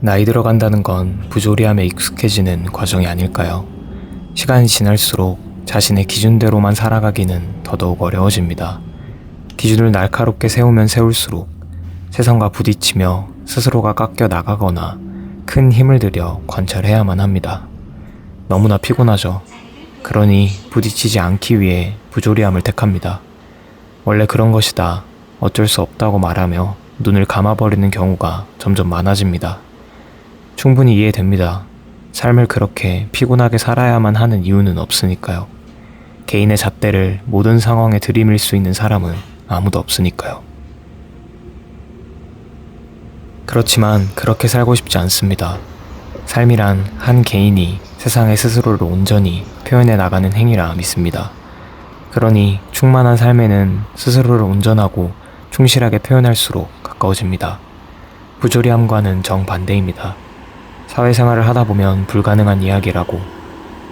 나이 들어간다는 건 부조리함에 익숙해지는 과정이 아닐까요? 시간이 지날수록 자신의 기준대로만 살아가기는 더더욱 어려워집니다. 기준을 날카롭게 세우면 세울수록 세상과 부딪히며 스스로가 깎여 나가거나 큰 힘을 들여 관찰해야만 합니다. 너무나 피곤하죠. 그러니 부딪히지 않기 위해 부조리함을 택합니다. 원래 그런 것이다. 어쩔 수 없다고 말하며 눈을 감아버리는 경우가 점점 많아집니다. 충분히 이해됩니다. 삶을 그렇게 피곤하게 살아야만 하는 이유는 없으니까요. 개인의 잣대를 모든 상황에 들이밀 수 있는 사람은 아무도 없으니까요. 그렇지만 그렇게 살고 싶지 않습니다. 삶이란 한 개인이 세상에 스스로를 온전히 표현해 나가는 행위라 믿습니다. 그러니 충만한 삶에는 스스로를 온전하고 충실하게 표현할수록 가까워집니다. 부조리함과는 정반대입니다. 사회생활을 하다 보면 불가능한 이야기라고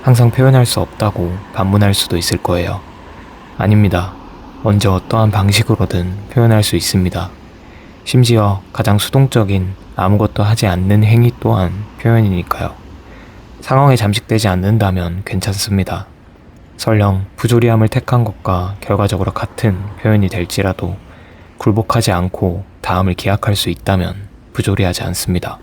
항상 표현할 수 없다고 반문할 수도 있을 거예요. 아닙니다. 언제 어떠한 방식으로든 표현할 수 있습니다. 심지어 가장 수동적인 아무것도 하지 않는 행위 또한 표현이니까요. 상황에 잠식되지 않는다면 괜찮습니다. 설령 부조리함을 택한 것과 결과적으로 같은 표현이 될지라도 굴복하지 않고 다음을 기약할 수 있다면 부조리하지 않습니다.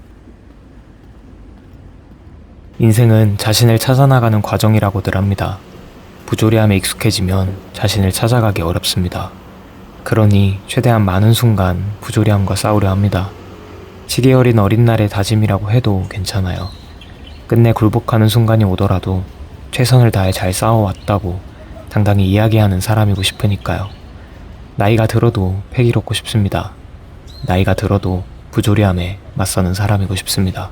인생은 자신을 찾아나가는 과정이라고들 합니다. 부조리함에 익숙해지면 자신을 찾아가기 어렵습니다. 그러니 최대한 많은 순간 부조리함과 싸우려 합니다. 시기 어린 어린 날의 다짐이라고 해도 괜찮아요. 끝내 굴복하는 순간이 오더라도 최선을 다해 잘 싸워왔다고 당당히 이야기하는 사람이고 싶으니까요. 나이가 들어도 패기롭고 싶습니다. 나이가 들어도 부조리함에 맞서는 사람이고 싶습니다.